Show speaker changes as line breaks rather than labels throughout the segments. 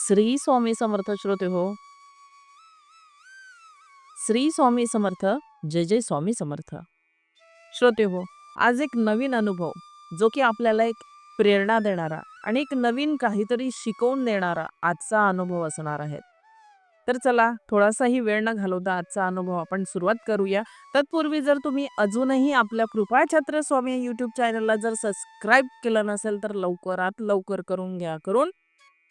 श्री स्वामी समर्थ श्रोते हो. श्री स्वामी समर्थ जय जय स्वामी समर्थ. श्रोते हो आज एक नवीन अनुभव जो की आपल्याला एक प्रेरणा देणारा आणि एक नवीन काहीतरी शिकवून देणारा आजचा अनुभव असणार आहे. तर चला थोडासाही वेळ न घालवता आजचा अनुभव आपण सुरुवात करूया. तत्पूर्वी जर तुम्ही अजूनही आपल्या कृपाछत्र स्वामी यूट्यूब चॅनलला जर सबस्क्राईब केलं नसेल तर लवकरात लवकर करून घ्या. करून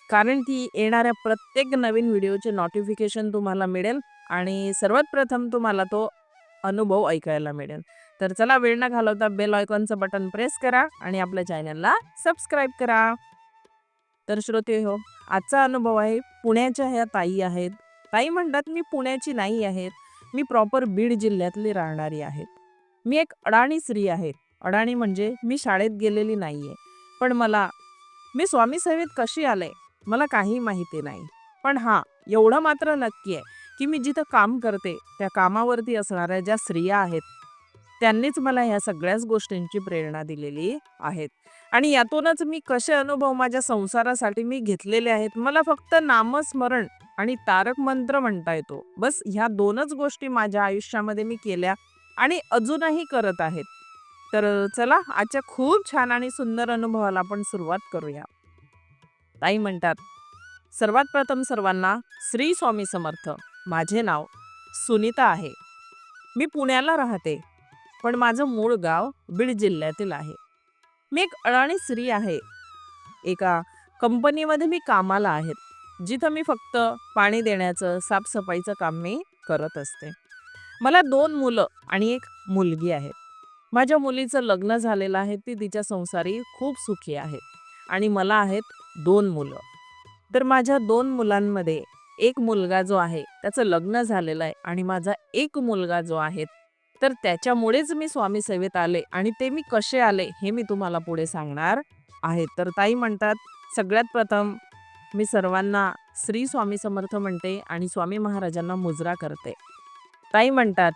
कारण की येणाऱ्या प्रत्येक नवीन व्हिडिओचे नोटिफिकेशन तुम्हाला मिळेल आणि सर्वात प्रथम तुम्हाला तो अनुभव ऐकायला मिळेल. तर चला वेळ न घालवता बेल आयकॉनचं बटन प्रेस करा आणि आपल्या चॅनलला सबस्क्राईब करा. तर श्रोते हो आजचा अनुभव आहे पुण्याच्या ह्या ताई आहेत. ताई म्हणतात मी पुण्याची नाही आहेत. मी प्रॉपर बीड जिल्ह्यातली राहणारी आहेत. मी एक अडाणी स्त्री आहे. अडाणी म्हणजे मी शाळेत गेलेली नाही आहे पण मला मी स्वामी सेवेत कशी आले? मला काही माहिती नाही. पण हां एवढं मात्र नक्की आहे की मी जिथं काम करते त्या कामावरती असणाऱ्या ज्या स्त्रिया आहेत त्यांनीच मला ह्या सगळ्याच गोष्टींची प्रेरणा दिलेली आहेत. आणि यातूनच मी कसे अनुभव माझ्या संसारासाठी मी घेतलेले आहेत मला फक्त नामस्मरण आणि तारक मंत्र म्हणता येतो. बस ह्या दोनच गोष्टी माझ्या आयुष्यामध्ये मी केल्या आणि अजूनही करत आहेत. तर चला आजच्या खूप छान आणि सुंदर अनुभवाला आपण सुरुवात करूया. ताई म्हणतात सर्वात प्रथम सर्वांना श्री स्वामी समर्थ. माझे नाव सुनीता आहे. मी पुण्याला राहते पण माझं मूळ गाव बीड जिल्ह्यातील आहे. मी एक अडाणी स्त्री आहे. एका कंपनीमध्ये मी कामाला आहेत जिथं मी फक्त पाणी देण्याचं साफसफाईचं काम मी करत असते. मला दोन मुलं आणि एक मुलगी आहे. माझ्या मुलीचं लग्न झालेलं आहे ती तिच्या संसारी खूप सुखी आहे. आणि मला आहेत दोन मुलं. तर माझ्या दोन मुलांमध्ये एक मुलगा जो आहे त्याचं लग्न झालेलं आहे आणि माझा एक मुलगा जो आहे तर त्याच्यामुळेच मी स्वामी सेवेत आले आणि ते मी कसे आले हे मी तुम्हाला पुढे सांगणार आहे. तर ताई म्हणतात सगळ्यात प्रथम मी सर्वांना श्री स्वामी समर्थ म्हणते आणि स्वामी महाराजांना मुजरा करते. ताई म्हणतात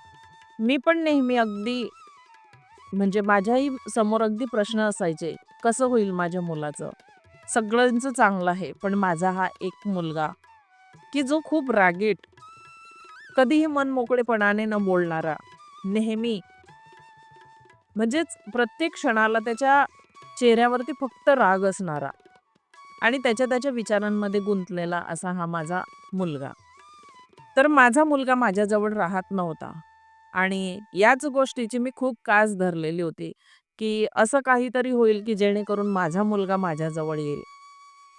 मी पण नेहमी अगदी म्हणजे माझ्याही समोर अगदी प्रश्न असायचे कसं होईल माझ्या मुलाचं? सगळ्यांचं चांगलं आहे पण माझा हा एक मुलगा की जो खूप रागीट कधीही मन मोकळेपणाने न बोलणारा नेहमी. म्हणजेच प्रत्येक क्षणाला त्याच्या चेहऱ्यावरती फक्त राग असणारा आणि त्याच्या त्याच्या विचारांमध्ये गुंतलेला असा हा माझा मुलगा. तर माझा मुलगा माझ्याजवळ राहत नव्हता. आणि याच गोष्टीची मी खूप कास धरलेली होती की असं काहीतरी होईल की जेणेकरून माझा मुलगा माझ्याजवळ येईल.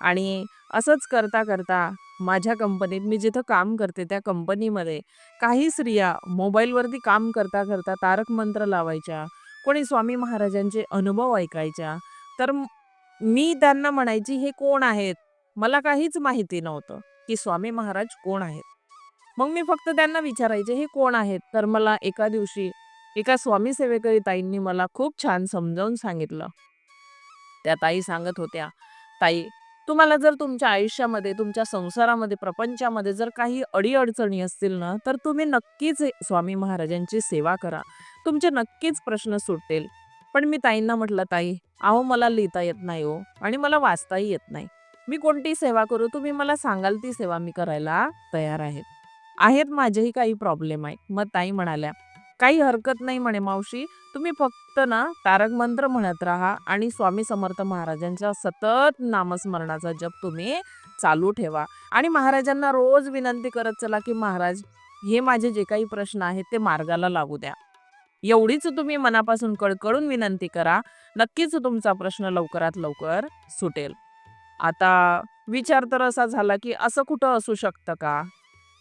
आणि असंच करता करता माझ्या कंपनीत मी जिथं काम करते त्या कंपनीमध्ये काही स्त्रिया मोबाईलवरती काम करता करता तारक मंत्र लावायच्या कोणी स्वामी महाराजांचे अनुभव ऐकायच्या तर मी त्यांना म्हणायची हे कोण आहेत? मला काहीच माहिती नव्हतं की स्वामी महाराज कोण आहेत. मग मी फक्त त्यांना विचारायचे हे कोण आहेत? तर मला एका दिवशी एका स्वामी सेवेकरी ताईंनी मला खूप छान समजावून सांगितलं. त्या ताई सांगत होत्या ताई तुम्हाला जर तुमच्या आयुष्यामध्ये तुमच्या संसारामध्ये प्रपंचामध्ये जर काही अडीअडचणी असतील ना तर तुम्ही नक्कीच स्वामी महाराजांची सेवा करा. तुमचे नक्कीच प्रश्न सुटतील. पण मी ताईंना म्हटलं ताई अहो मला लिहिता येत नाही हो आणि मला वाचताही येत नाही. मी कोणती सेवा करू? तुम्ही मला सांगाल ती सेवा मी करायला तयार आहे. आहेत माझेही काही प्रॉब्लेम आहेत. मग ताई म्हणाल्या काही हरकत नाही म्हणे मावशी तुम्ही फक्त ना तारक मंत्र म्हणत राहा आणि स्वामी समर्थ महाराजांच्या सतत नामस्मरणाचा जप तुम्ही चालू ठेवा. आणि महाराजांना रोज विनंती करत चला की महाराज हे माझे जे काही प्रश्न आहेत ते मार्गाला लागू द्या. एवढीच तुम्ही मनापासून कळकळून विनंती करा. नक्कीच तुमचा प्रश्न लवकरात लवकर सुटेल. आता विचार तर असा झाला की असं कुठं असू शकतं का?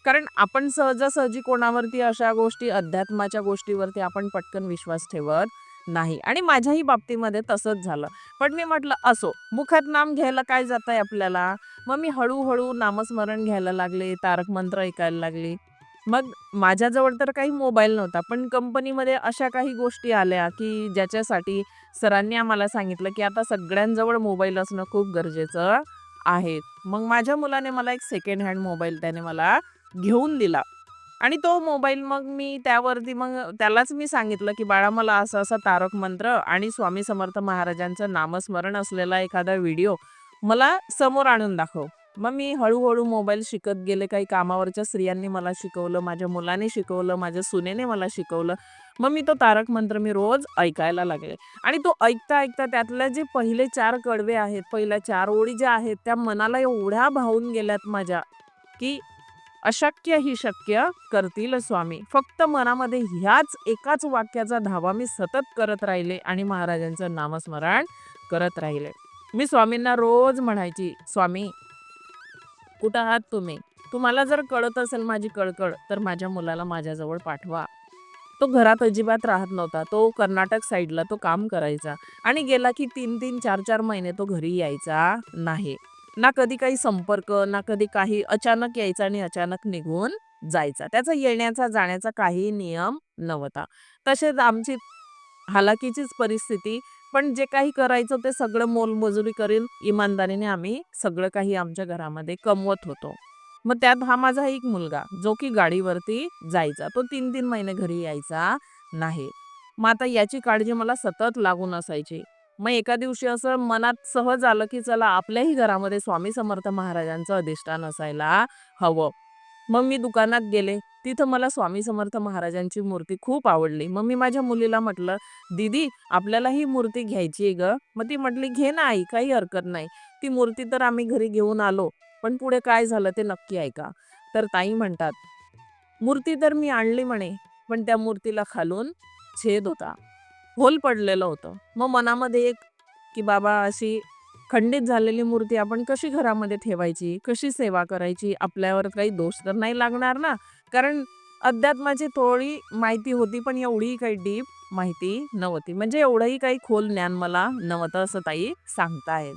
कारण आपण सहजासहजी कोणावरती अशा गोष्टी अध्यात्माच्या गोष्टीवरती आपण पटकन विश्वास ठेवत नाही. आणि माझ्याही बाबतीमध्ये तसंच झालं. पण मी म्हटलं असो मुखात नाम घ्यायला काय जात आहे आपल्याला? मग मी हळूहळू नामस्मरण घ्यायला लागले तारक मंत्र ऐकायला लागले. मग माझ्याजवळ तर काही मोबाईल नव्हता पण कंपनीमध्ये अशा काही गोष्टी आल्या की ज्याच्यासाठी सरांनी आम्हाला सांगितलं की आता सगळ्यांजवळ मोबाईल असणं खूप गरजेचं आहे. मग माझ्या मुलाने मला एक सेकंड हँड मोबाईल त्याने मला घेऊन दिला. आणि तो मोबाईल मग मी त्यावरती मग त्यालाच मी सांगितलं की बाळा मला असं असं तारक मंत्र आणि स्वामी समर्थ महाराजांचं नामस्मरण असलेला एखादा व्हिडिओ मला समोर आणून दाखव. मग मी हळूहळू मोबाईल शिकत गेले. काही कामावरच्या स्त्रियांनी मला शिकवलं माझ्या मुलाने शिकवलं माझ्या सुनेने मला शिकवलं. मग मी तो तारक मंत्र मी रोज ऐकायला लागले. आणि तो ऐकता ऐकता त्यातल्या जे पहिले चार कडवे आहेत पहिल्या चार ओळी ज्या आहेत त्या मनाला एवढ्या भावून गेल्यात माझ्या की अशक्य ही शक्य करतील स्वामी. फक्त मनामध्ये ह्याच एकाच वाक्याचा धावा मी सतत करत राहिले आणि महाराजांचं नामस्मरण करत राहिले. मी स्वामींना रोज म्हणायची स्वामी कुठं आहात तुम्ही? तुम्हाला जर कळत असेल माझी कळकळ तर माझ्या मुलाला माझ्याजवळ पाठवा. तो घरात अजिबात राहत नव्हता. तो कर्नाटक साईडला तो काम करायचा आणि गेला की तीन तीन चार चार महिने तो घरी यायचा नाही. ना कधी काही संपर्क ना कधी काही अचानक यायचा आणि अचानक निघून जायचा. त्याचा येण्याचा जाण्याचा काही नियम नव्हता. तसेच आमची हालाकीचीच परिस्थिती पण जे काही करायचं ते सगळं मोलमजुरी करीन इमानदारीने आम्ही सगळं काही आमच्या घरामध्ये कमवत होतो. मग त्यात हा माझा एक मुलगा जो की गाडीवरती जायचा. तो तीन तीन महिने घरी यायचा नाही. मग आता याची काळजी मला सतत लागून असायची. मग एका दिवशी असं मनात सहज आलं की चला आपल्याही घरामध्ये स्वामी समर्थ महाराजांचं अधिष्ठान असायला हवं. मग मी दुकानात गेले. तिथं मला स्वामी समर्थ महाराजांची मूर्ती खूप आवडली. मग मी माझ्या मुलीला म्हटलं दीदी आपल्याला ही मूर्ती घ्यायची आहे ग. मग ती म्हटली घे ना आई काही हरकत नाही. ती मूर्ती तर आम्ही घरी घेऊन आलो. पण पुढे काय झालं ते नक्की ऐका. तर ताई म्हणतात मूर्ती तर मी आणली म्हणे पण त्या मूर्तीला खालून छेद होता. होल पडलेलं होतं. मग मनामध्ये एक की बाबा अशी खंडित झालेली मूर्ती आपण कशी घरामध्ये ठेवायची? कशी सेवा करायची? आपल्यावर काही दोष तर नाही लागणार ना? कारण अध्यात्माची थोडी माहिती होती पण एवढी काही डीप माहिती नव्हती. म्हणजे एवढंही काही खोल ज्ञान मला नव्हतं असं ताई सांगतायत.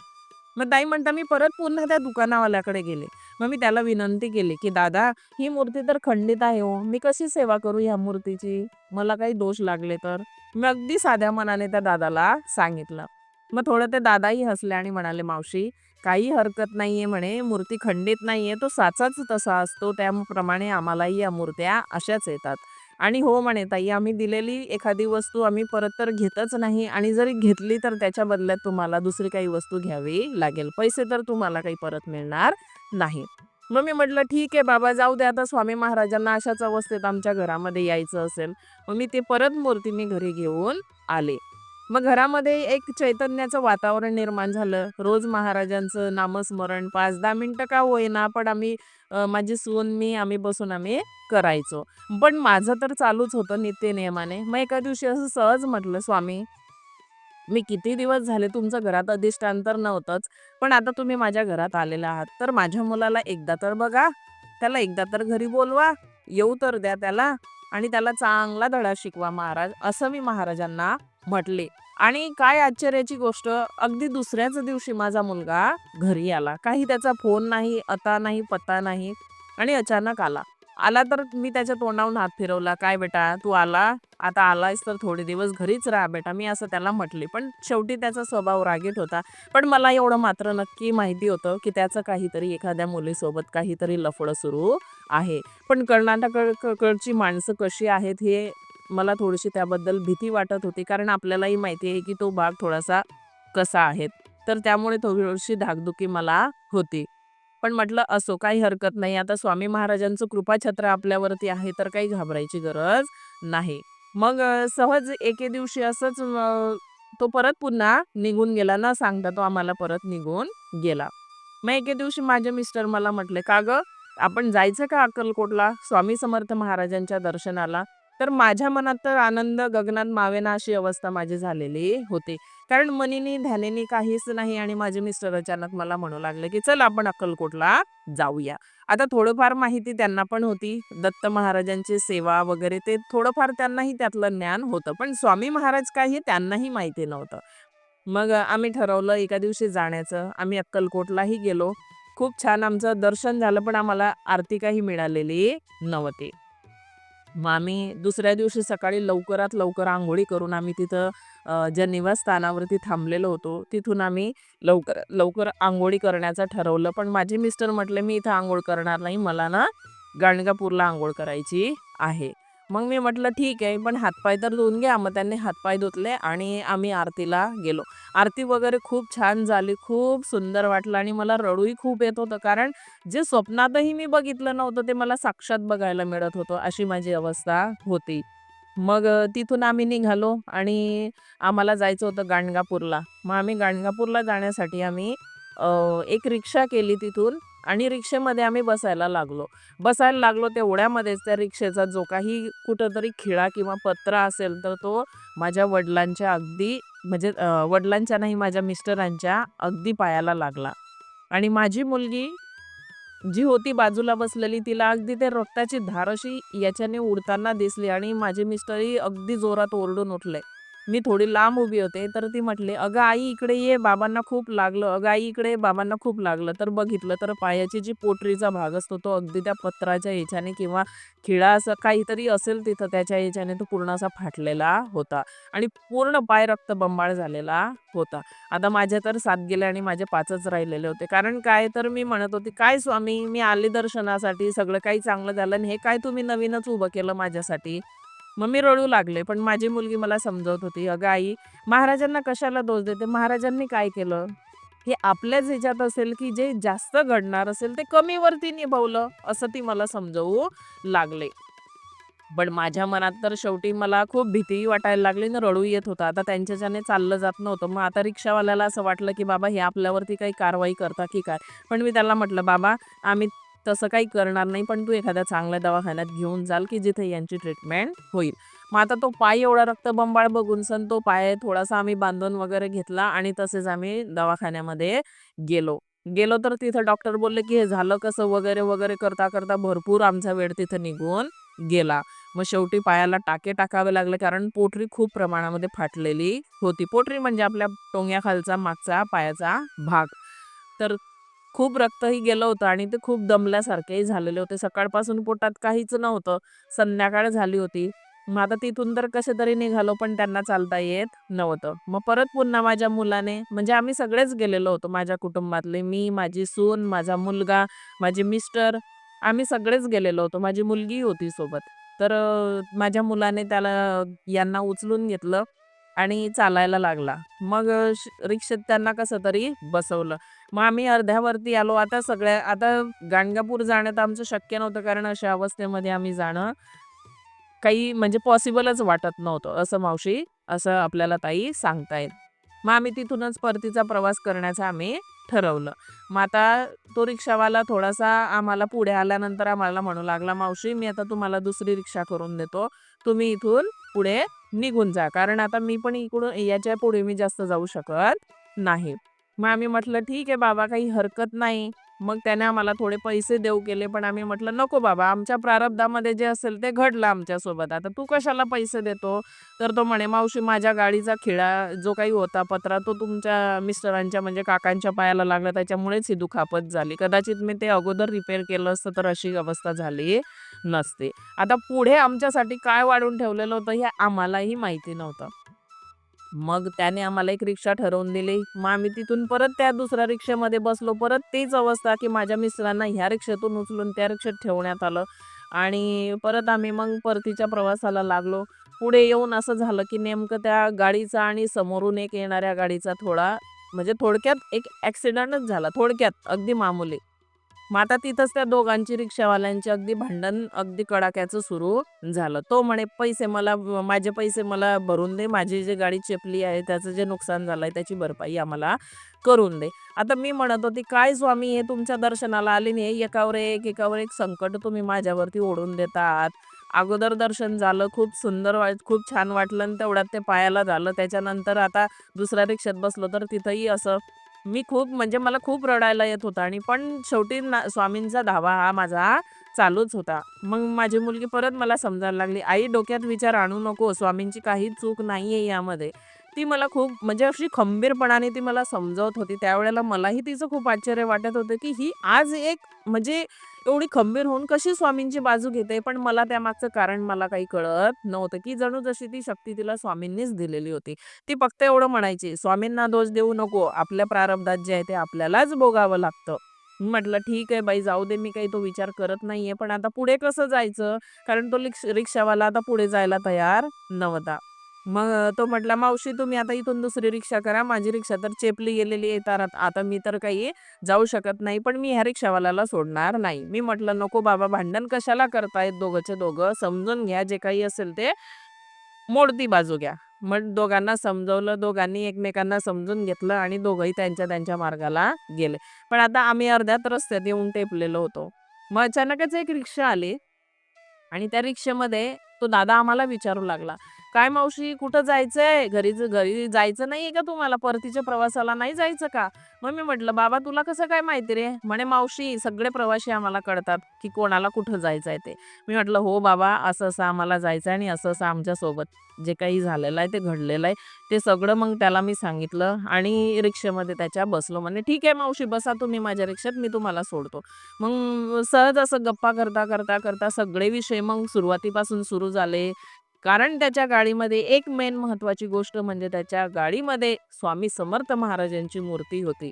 मग ताई म्हणता मी परत पुन्हा त्या दुकानावाल्याकडे गेले. मग मी त्याला विनंती केली की दादा ही मूर्ती तर खंडित आहे हो मी कशी सेवा करू ह्या मूर्तीची? मला काही दोष लागले तर? मी अगदी साध्या मनाने त्या दादाला सांगितलं. मग थोडं ते दादाही हसले आणि म्हणाले मावशी काही हरकत नाहीये म्हणे मूर्ती खंडित नाहीये तो साचाच तसा असतो त्याप्रमाणे आम्हालाही या मूर्त्या अशाच येतात. आणि हो म्हणे ताई आम्ही दिलेली एखादी वस्तू आम्ही परत तर घेतच नाही आणि जरी घेतली तर त्याच्या बदल्यात तुम्हाला दुसरी काही वस्तू घ्यावी लागेल. पैसे तर तुम्हाला काही परत मिळणार नाही. मग मी म्हटलं ठीक आहे बाबा जाऊ दे आता स्वामी महाराजांना अशाच अवस्थेत आमच्या घरामध्ये यायचं असेल. मग मी ते परत मूर्ती मी घरी घेऊन आले. मग घरामध्ये एक चैतन्याचं वातावरण निर्माण झालं. रोज महाराजांचं नामस्मरण पाच दहा मिनटं का होईना पण आम्ही माझी सून मी आम्ही बसून आम्ही करायचो. पण माझं तर चालूच होतं नित्य नियमाने. मग एका दिवशी असं सहज म्हटलं स्वामी मी किती दिवस झाले तुमचं घरात अधिष्ठान तर नव्हतंच पण आता तुम्ही माझ्या घरात आलेला आहात. तर माझ्या मुलाला एकदा तर बघा त्याला एकदा तर घरी बोलवा येऊ तर द्या त्याला आणि त्याला चांगला धडा शिकवा महाराज असं मी महाराजांना म्हटले. आणि काय आश्चर्याची गोष्ट अगदी दुसऱ्याच दिवशी माझा मुलगा घरी आला. काही त्याचा फोन नाही अता नाही पत्ता नाही आणि अचानक आला. आला तर मी त्याच्या तोंडावरून हात फिरवला काय बेटा तू आला? आता आलायस तर थोडे दिवस घरीच राहा बेटा. मी असं त्याला म्हटले. पण शेवटी त्याचा स्वभाव रागीट होता. पण मला एवढं मात्र नक्की माहिती होतं की त्याचं काहीतरी एखाद्या मुलीसोबत काहीतरी लफडं सुरू आहे. पण कर्नाटककडची माणसं कशी आहेत हे मला थोडीशी त्याबद्दल भीती वाटत होती. कारण आपल्यालाही माहिती आहे की तो भाग थोडासा कसा आहे. तर त्यामुळे थोडीशी धाकधुकी मला होती. पण म्हटलं असो काही हरकत नाही. आता स्वामी महाराजांचं कृपाछत्र आपल्यावरती आहे तर काही घाबरायची गरज नाही. मग सहज एके दिवशी असंच तो परत पुन्हा निघून गेला ना सांगता तो आम्हाला परत निघून गेला. मग एके दिवशी माझे मिस्टर मला म्हटले का ग आपण जायचं का अक्कलकोटला? स्वामी समर्थ महाराजांच्या दर्शनाला. तर माझ्या मनात तर आनंद गगनात मावेना अशी अवस्था माझी झालेली होती. कारण मनीनी ध्यानेनी काहीच नाही आणि माझे मिस्टर अचानक मला म्हणू लागले की चल आपण अक्कलकोटला जाऊया. आता थोडंफार माहिती त्यांना पण होती. दत्त महाराजांची सेवा वगैरे ते थोडंफार त्यांनाही त्यातलं ज्ञान होतं. पण स्वामी महाराज काय हे त्यांनाही माहिती नव्हतं. मग आम्ही ठरवलं एका दिवशी जाण्याचं. आम्ही अक्कलकोटलाही गेलो. खूप छान आमचं दर्शन झालं पण आम्हाला आरती काही मिळालेली नव्हती. मग आम्ही दुसऱ्या दिवशी सकाळी लवकरात लवकर आंघोळी करून आम्ही तिथं ज्या निवासस्थानावरती थांबलेलो होतो तिथून आम्ही लवकर लवकर आंघोळी करण्याचं ठरवलं. पण माझे मिस्टर म्हटले मी इथं आंघोळ करणार नाही. मला ना गाणगापूरला आंघोळ करायची आहे. मग मी म्हटलं ठीक आहे पण हातपाय तर धुवून घ्या. मग त्यांनी हातपाय धुतले आणि आम्ही आरतीला गेलो. आरती वगैरे खूप छान झाली खूप सुंदर वाटलं आणि मला रडूही खूप येत होतं कारण जे स्वप्नातही मी बघितलं नव्हतं ते मला साक्षात बघायला मिळत होतं अशी माझी अवस्था होती. मग तिथून आम्ही निघालो आणि आम्हाला जायचं होतं गाणगापूरला. मग आम्ही गाणगापूरला जाण्यासाठी आम्ही एक रिक्षा केली तिथून. आणि रिक्षेमध्ये आम्ही बसायला लागलो. बसायला लागलो तेवढ्यामध्येच त्या रिक्षेचा जो काही कुठंतरी खिळा किंवा पत्रा असेल तर तो माझ्या वडिलांच्या अगदी म्हणजे वडिलांच्या नाही माझ्या मिस्टरांच्या अगदी पायाला लागला. आणि माझी मुलगी जी होती बाजूला बसलेली तिला अगदी ते रक्ताची धार अशी याच्याने उडताना दिसली आणि माझे मिस्टरही अगदी जोरात ओरडून उठले. मी थोडी लांब उभी होते तर ती म्हटली अगं आई इकडे ये बाबांना खूप लागलं. अगं आई इकडे ये, बाबांना खूप लागलं. तर बघितलं तर पायाची जी पोटरीचा भाग असतो तो अगदी त्या पत्राच्या ह्याच्याने किंवा खिळा असं काहीतरी असेल तिथं त्याच्या ह्याच्याने तो पूर्ण असा फाटलेला होता आणि पूर्ण पाय रक्तबंबाळ झालेला होता. आता माझ्या तर सात गेले आणि माझे पाचच राहिलेले होते. कारण काय? तर मी म्हणत होती काय स्वामी मी आले दर्शनासाठी सगळं काही चांगलं झालं आणि हे काय तुम्ही नवीनच उभं केलं माझ्यासाठी? मग मी रडू लागले. पण माझी मुलगी मला समजवत होती अगं आई महाराजांना कशाला दोष देते? महाराजांनी काय केलं? हे आपल्याच ह्याच्यात असेल की जे जास्त घडणार असेल ते कमीवरती निभवलं असं ती मला समजवू लागले. पण माझ्या मनात तर शेवटी मला खूप भीतीही वाटायला लागली ना रडू येत होता. आता त्यांच्याच्याने चाललं जात नव्हतं. मग आता रिक्षावाल्याला असं वाटलं की बाबा हे आपल्यावरती काही कारवाई करता की काय? पण मी त्याला म्हटलं बाबा आम्ही तसं काही करणार नाही पण तू एखाद्या चांगल्या दवाखान्यात घेऊन जाल की जिथे यांची ट्रीटमेंट होईल. मग आता तो पाय एवढा रक्तबंबाळ बघून सन तो पाय थोडासा आम्ही बांधून वगैरे घेतला आणि तसेच आम्ही दवाखान्यामध्ये गेलो. गेलो तर तिथं डॉक्टर बोलले की हे झालं कसं? वगैरे वगैरे करता करता भरपूर आमचा वेळ तिथं निघून गेला. मग शेवटी पायाला टाके टाकावे लागले कारण पोटरी खूप प्रमाणामध्ये फाटलेली होती. पोटरी म्हणजे आपल्या टोंग्याखालचा मागचा पायाचा भाग. तर खूप रक्तही गेलं होतं आणि ते खूप दमल्यासारखेही झालेले होते. सकाळपासून पोटात काहीच नव्हतं. संध्याकाळ झाली होती. मग आता तिथून तर कसे तरी निघालो पण त्यांना चालता येत नव्हतं. मग परत पुन्हा माझ्या मुलाने म्हणजे आम्ही सगळेच गेलेलो होतो माझ्या कुटुंबातले. मी माझी सून माझा मुलगा माझे मिस्टर आम्ही सगळेच गेलेलो होतो. माझी मुलगी होती सोबत. तर माझ्या मुलाने त्याला यांना उचलून घेतलं. आणि चालायला लागला. मग रिक्षेत त्यांना कसं तरी बसवलं. मग आम्ही अर्ध्यावरती आलो. आता सगळ्या आता गाणगापूर जाणं तर आमचं शक्य नव्हतं कारण अशा अवस्थेमध्ये आम्ही जाणं काही म्हणजे पॉसिबलच वाटत नव्हतं असं मावशी असं आपल्याला ताई सांगतायत मग आम्ही तिथूनच परतीचा प्रवास करण्याचं आम्ही ठरवलं. मग आता तो रिक्षावाला थोडासा आम्हाला पुढे आल्यानंतर आम्हाला म्हणू लागला मावशी मी आता तुम्हाला दुसरी रिक्षा करून देतो. तुम्ही इथून पुढे निघून जा. कारण आता मी पण इकडून याच्यापुढे मी जास्त जाऊ शकत नाही. मग आम्ही म्हटलं ठीक आहे बाबा काही हरकत नाही. मग त्याने आम्हाला थोडे पैसे देऊ केले. पण आम्ही म्हटलं नको बाबा आमच्या प्रारब्धामध्ये जे असेल ते घडलं आमच्यासोबत. आता तू कशाला पैसे देतो? तर तो म्हणे मावशी माझ्या गाडीचा खिळा जो काही होता पत्रा तो तुमच्या मिस्टरांच्या म्हणजे काकांच्या पायाला लागला. त्याच्यामुळेच ही दुखापत झाली. कदाचित मी ते अगोदर रिपेअर केलं असतं तर अशी अवस्था झाली नसते. आता पुढे आमच्यासाठी काय वाढून ठेवलेलं होतं हे आम्हालाही माहिती नव्हतं. मग त्याने आम्हाला एक रिक्षा ठरवून दिली. मग आम्ही तिथून परत त्या दुसऱ्या रिक्षेमध्ये बसलो. परत तीच अवस्था की माझ्या मिस्टरांना ह्या रिक्षेतून उचलून त्या रिक्षेत ठेवण्यात आलं. आणि परत आम्ही मग परतीच्या प्रवासाला लागलो. पुढे येऊन असं झालं की नेमकं त्या गाडीचा आणि समोरून एक येणाऱ्या गाडीचा थोडा म्हणजे थोडक्यात एक ॲक्सिडेंटच झाला. थोडक्यात अगदी मामूली. मग आता तिथंच त्या दोघांची रिक्षावाल्यांची अगदी भांडण अगदी कडाक्याचं सुरू झालं. तो म्हणे पैसे मला माझे पैसे मला भरून दे. माझी जी गाडी चेपली आहे त्याचं जे नुकसान झालंय त्याची भरपाई आम्हाला करून दे. आता मी म्हणत होती काय स्वामी हे तुमच्या दर्शनाला आले नाही. एकावर एक एकावर एक संकट तुम्ही माझ्यावरती ओढून देतात. अगोदर दर्शन झालं खूप सुंदर वाट खूप छान वाटलं आणि तेवढ्यात ते पायाला झालं. त्याच्यानंतर आता दुसऱ्या रिक्षात बसलो तर तिथंही असं मी खूप म्हणजे मला खूप रडायला येत होतं आणि पण शेवटी ना स्वामींचा धावा हा माझा चालूच होता. मग माझी मुलगी परत मला समजायला लागली आई डोक्यात विचार आणू नको स्वामींची काही चूक नाही आहे यामध्ये. ती मला खूप म्हणजे अशी खंबीरपणाने ती मला समजवत होती. त्यावेळेला मलाही तिचं खूप आश्चर्य वाटत होतं की ही आज एक म्हणजे एवढी खंबीर होऊन कशी स्वामींची बाजू घेते? पण मला त्यामागचं कारण मला काही कळत नव्हतं की जणू जशी ती शक्ती तिला स्वामींनीच दिलेली होती. ती फक्त एवढं म्हणायची स्वामींना दोष देऊ नको आपल्या प्रारब्धात जे आहे ते आपल्यालाच भोगावं लागतं. म्हटलं ठीक आहे बाई जाऊ दे मी काही तो विचार करत नाहीये पण आता पुढे कसं जायचं? कारण तो रिक्ष रिक्षावाला आता पुढे जायला तयार नव्हता. मग तो म्हटला मावशी तुम्ही आता इथून दुसरी रिक्षा करा. माझी रिक्षा तर चेपली गेलेली आहे तर आता मी तर काही जाऊ शकत नाही पण मी ह्या रिक्षावाल्याला सोडणार नाही. मी म्हटलं नको बाबा भांडण कशाला करतायत दोघंचे दोघं? समजून घ्या जे काही असेल ते मोडती बाजू घ्या. मग दोघांना समजवलं दोघांनी एकमेकांना समजून घेतलं आणि दोघंही त्यांच्या त्यांच्या मार्गाला गेले. पण आता आम्ही अर्ध्यात रस्त्यात येऊन टेपलेलो होतो. मग अचानकच एक रिक्षा आली आणि त्या रिक्षेमध्ये तो दादा आम्हाला विचारू लागला. काय मावशी कुठं जायचंय? घरी घरी जायचं नाहीये का तुम्हाला? परतीच्या प्रवासाला नाही जायचं का? मग मी म्हटलं बाबा तुला कसं काय माहिती रे? म्हणे मावशी सगळे प्रवासी आम्हाला कळतात की कोणाला कुठं जायचंय ते. मी म्हटलं हो बाबा असं असं आम्हाला जायचं आणि असं असं आमच्यासोबत जे काही झालेलं आहे ते घडलेलं आहे ते सगळं मग त्याला मी सांगितलं आणि रिक्षेमध्ये त्याच्या बसलो. म्हणे ठीक आहे मावशी बसा तुम्ही माझ्या रिक्षात मी तुम्हाला सोडतो. मग सहज असं गप्पा करता करता करता सगळे विषय मग सुरुवातीपासून सुरू झाले. कारण त्याच्या गाडीमध्ये एक मेन महत्वाची गोष्ट म्हणजे त्याच्या गाडीमध्ये स्वामी समर्थ महाराजांची मूर्ती होती.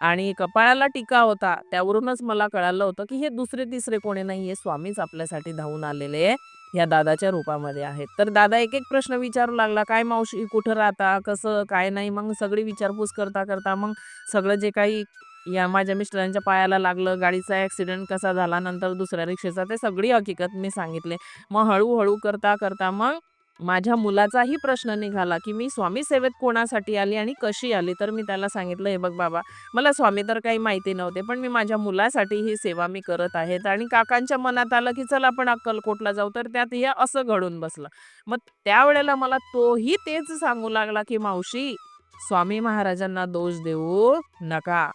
आणि कपाळाला टीका होता त्यावरूनच मला कळालं होतं की हे दुसरे तिसरे कोणी नाही हे स्वामीच आपल्यासाठी धावून आलेले या दादाच्या रूपामध्ये आहेत. तर दादा एक एक प्रश्न विचारू लागला काय मावशी कुठं राहता? कसं? काय नाही? मग सगळी विचारपूस करता करता मग सगळं जे काही या माझ्या मिस्टरांच्या पायाला लागलं गाडीचा ॲक्सिडेंट कसा झाला नंतर दुसऱ्या रिक्षेचा ते सगळी हकीकत मी सांगितले. मग हळूहळू करता करता मग माझ्या मुलाचाही प्रश्न निघाला की मी स्वामी सेवेत कोणासाठी आली आणि कशी आली? तर मी त्याला सांगितलं हे बघ बाबा मला स्वामी तर काही माहिती नव्हते पण मी माझ्या मुलासाठी ही सेवा मी करत आहेत आणि काकांच्या मनात आलं की चल आपण अक्कलकोटला जाऊ तर त्यात हे असं घडून बसलं. मग त्यावेळेला मला तोही तेच सांगू लागला की मावशी स्वामी महाराजांना दोष देऊ नका.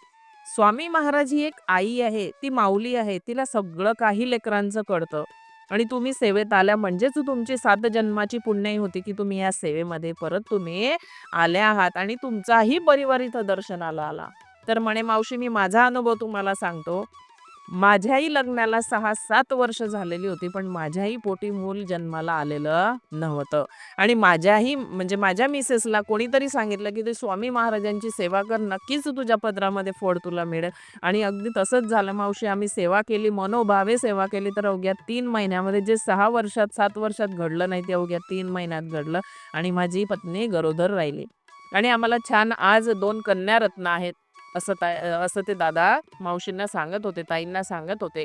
स्वामी महाराज ही एक आई आहे ती माऊली आहे तिला सगळं काही लेकरांचं कळतं. आणि तुम्ही सेवेत आल्या म्हणजेच तुमची सात जन्माची पुण्याई होती की तुम्ही या सेवेमध्ये परत तुम्ही आल्या आहात आणि तुमचाही परिवार इथं दर्शनाला आला. तर म्हणे मावशी मी माझा अनुभव तुम्हाला सांगतो. माझ्याही लग्नाला सहा सात वर्ष झालेली होती पण माझ्याही पोटी मूल जन्माला आलेलं नव्हतं. आणि माझ्याही म्हणजे माझ्या मिसेसला कोणीतरी सांगितलं की ते स्वामी महाराजांची सेवा कर नक्कीच तुझ्या पदरामध्ये फोड तुला मिळेल. आणि अगदी तसंच झालं मावशी आम्ही सेवा केली मनोभावे सेवा केली तर अवघ्या तीन महिन्यामध्ये जे सहा वर्षात सात वर्षात घडलं नाही ते अवघ्या तीन महिन्यात घडलं आणि माझी पत्नी गरोदर राहिली. आणि आम्हाला छान आज दोन कन्या रत्न आहेत. असं ता असं ते दादा मावशींना सांगत होते ताईंना सांगत होते.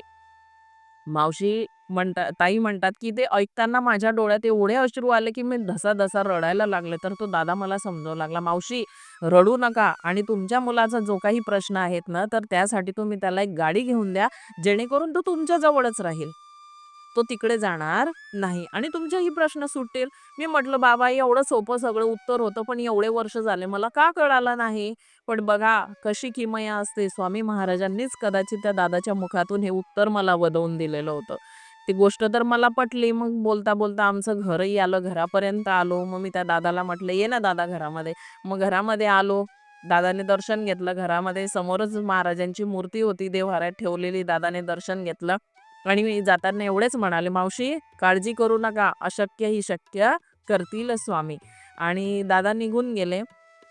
मावशी म्हणतात ताई म्हणतात की ते ऐकताना माझ्या डोळ्यात एवढे अश्रू आले की मी धसा धसा रडायला लागले. तर तो दादा मला समजावू लागला मावशी रडू नका आणि तुमच्या मुलाचा जो काही प्रश्न आहेत ना तर त्यासाठी तुम्ही त्याला एक गाडी घेऊन द्या जेणेकरून तो तुमच्या जवळच राहील. तो तिकडे जाणार नाही. आणि तुमचेही प्रश्न सुटेल मी म्हटलं बाबा एवढं सोपं सगळं उत्तर होतं पण एवढे वर्ष झाले. मला का कळालं नाही? पण बघा कशी किमया असते. स्वामी महाराजांनीच कदाचित त्या दादाच्या मुखातून हे उत्तर मला वदवून दिलेलं होतं. ती गोष्ट तर मला पटली. मग बोलता बोलता आमचं घरही आलं. घरापर्यंत आलो. मग मी त्या दादाला म्हटलं ये ना दादा घरामध्ये. मग घरामध्ये आलो. दादाने दर्शन घेतलं. घरामध्ये समोरच महाराजांची मूर्ती होती. देव्हाऱ्यात ठेवलेली दादाने दर्शन घेतलं. आणि मी जाताना एवढेच म्हणाले मावशी काळजी करू नका अशक्य ही शक्य करतील स्वामी. आणि दादा निघून गेले.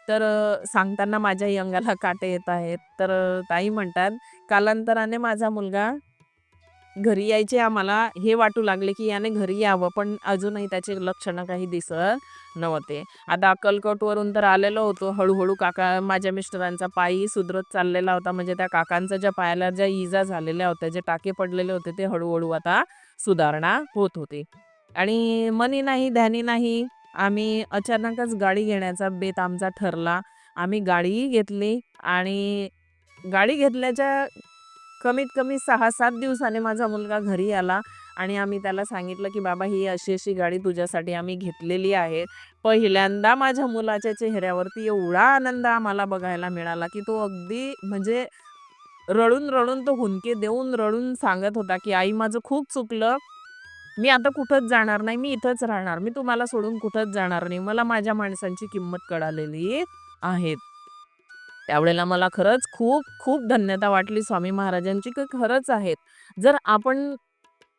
तर सांगताना माझ्याही अंगाला काटे येत आहेत. तर ताई म्हणतात कालांतराने माझा मुलगा घरी यायचे आम्हाला हे वाटू लागले की याने घरी यावं पण अजूनही त्याचे लक्षणं काही दिसत नव्हते. आता अक्कलकोटवरून तर आलेलो होतो हळूहळू काका माझ्या मिस्टरांचा पायही सुधरत चाललेला होता म्हणजे त्या काकांचा ज्या पायाला ज्या इजा झालेल्या होत्या जे टाके पडलेले होते ते हळूहळू आता सुधारणा होत होती. आणि मनी नाही ध्यानी नाही आम्ही अचानकच गाडी घेण्याचा बेत आमचा ठरला. आम्ही गाडीही घेतली आणि गाडी घेतल्याच्या कमीत कमी सहा सात दिवसाने माझा मुलगा घरी आला आणि आम्ही त्याला सांगितलं की बाबा ही अशी अशी गाडी तुझ्यासाठी आम्ही घेतलेली आहे. पहिल्यांदा माझ्या मुलाच्या चेहऱ्यावरती एवढा आनंद आम्हाला बघायला मिळाला की तो अगदी म्हणजे रडून रडून तो हुंके देऊन रडून सांगत होता की आई माझं खूप चुकलं. मी आता कुठंच जाणार नाही. मी इथंच राहणार. मी तुम्हाला सोडून कुठंच जाणार नाही. मला माझ्या माणसांची किंमत कळालेली आहेत त्यावेळेला मला खरंच खूप खूप धन्यता वाटली स्वामी महाराजांची की खरंच आहेत. जर आपण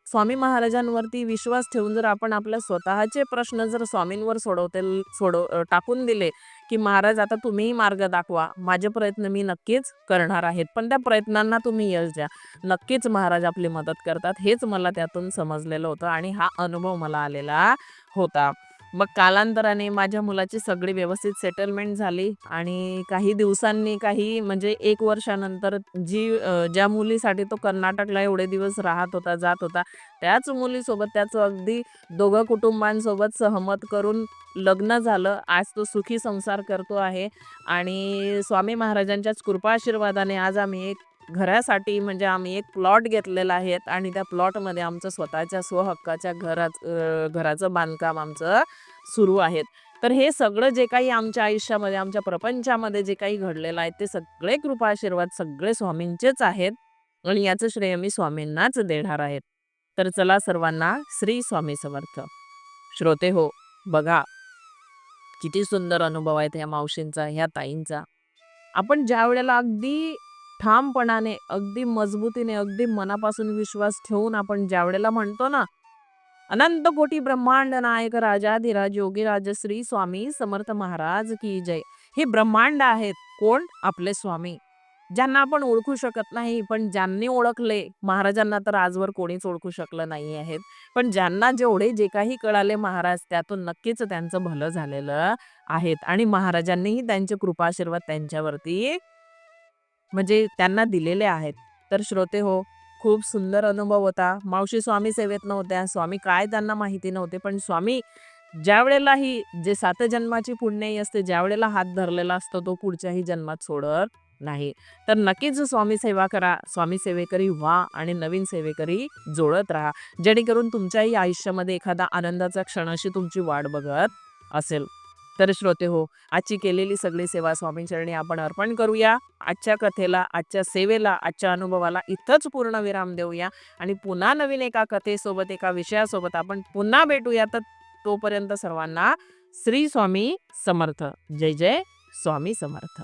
स्वामी महाराजांवरती विश्वास ठेवून जर आपण आपल्या स्वतःचे प्रश्न जर स्वामींवर सोडवते सोडव टाकून दिले की महाराज आता तुम्हीही मार्ग दाखवा. माझे प्रयत्न मी नक्कीच करणार आहेत पण त्या प्रयत्नांना तुम्ही यश द्या. नक्कीच महाराज आपली मदत करतात हेच मला त्यातून समजलेलं होतं आणि हा अनुभव मला आलेला होता. मग कालांतराने माझ्या मुलाची सगळी व्यवस्थित सेटलमेंट झाली आणि काही दिवसांनी काही म्हणजे एक वर्षानंतर जी ज्या मुलीसाठी तो कर्नाटकला एवढे दिवस राहत होता जात होता त्याच मुलीसोबत त्याचं अगदी दोघं कुटुंबांसोबत सहमत करून लग्न झालं. आज तो सुखी संसार करतो आहे आणि स्वामी महाराजांच्याच कृपा आशीर्वादाने आज आम्ही एक घरासाठी म्हणजे आम्ही एक प्लॉट घेतलेला आहे आणि त्या प्लॉटमध्ये आमचं स्वतःच्या स्वहक्काच्या घरात घराचं बांधकाम आमचं सुरू आहेत तर हे सगळं जे काही आमच्या आयुष्यामध्ये आमच्या प्रपंचामध्ये जे काही घडलेलं आहे ते सगळे कृपा आशीर्वाद सगळे स्वामींचेच आहेत आणि याचं श्रेय मी स्वामींनाच देणार आहेत तर चला सर्वांना श्री स्वामी समर्थ. श्रोते हो बघा. किती सुंदर अनुभव आहेत ह्या मावशींचा ह्या ताईंचा. आपण ज्या वेळेला अगदी ठामपणाने अगदी मजबूतीने अगदी मनापासून विश्वास ठेवून आपण ज्या वेळेला म्हणतो ना अनंत कोटी ब्रह्मांड नायक राजाधिराज योगी राजश्री स्वामी समर्थ महाराज की जय. हे ब्रह्मांड आहेत कोण? आपले स्वामी. ज्यांना आपण ओळखू शकत नाही पण ज्यांनी ओळखले महाराजांना तर आजवर कोणीच ओळखू शकलं नाही आहेत. पण ज्यांना जेवढे जे काही कळाले महाराज त्यातून नक्कीच त्यांचं भलं झालेलं आहेत आणि महाराजांनीही त्यांचे कृपाशीर्वाद त्यांच्यावरती म्हणजे त्यांना दिलेले आहेत. तर श्रोते हो खूप सुंदर अनुभव होता. मावशी स्वामी सेवेत नव्हत्या. स्वामी काय त्यांना माहिती नव्हते. पण स्वामी ज्या वेळेलाही जे सात जन्माची पुण्याई असते ज्या वेळेला हात धरलेला असतो तो पुढच्याही जन्मात सोडत नाही. तर नक्कीच स्वामी सेवा करा. स्वामी सेवेकरी व्हा आणि नवीन सेवेकरी जोडत राहा. जेणेकरून तुमच्याही आयुष्यामध्ये एखादा आनंदाचा क्षण अशी तुमची वाट बघत असेल. तर श्रोते हो आजची केलेली सगळी सेवा स्वामींचरणी आपण अर्पण करूया. आजच्या कथेला आजच्या सेवेला आजच्या अनुभवाला इथंच पूर्ण विराम देऊया. आणि पुन्हा नवीन एका कथेसोबत एका विषयासोबत आपण पुन्हा भेटूया. तर तोपर्यंत सर्वांना श्री स्वामी समर्थ. जय जय स्वामी समर्थ.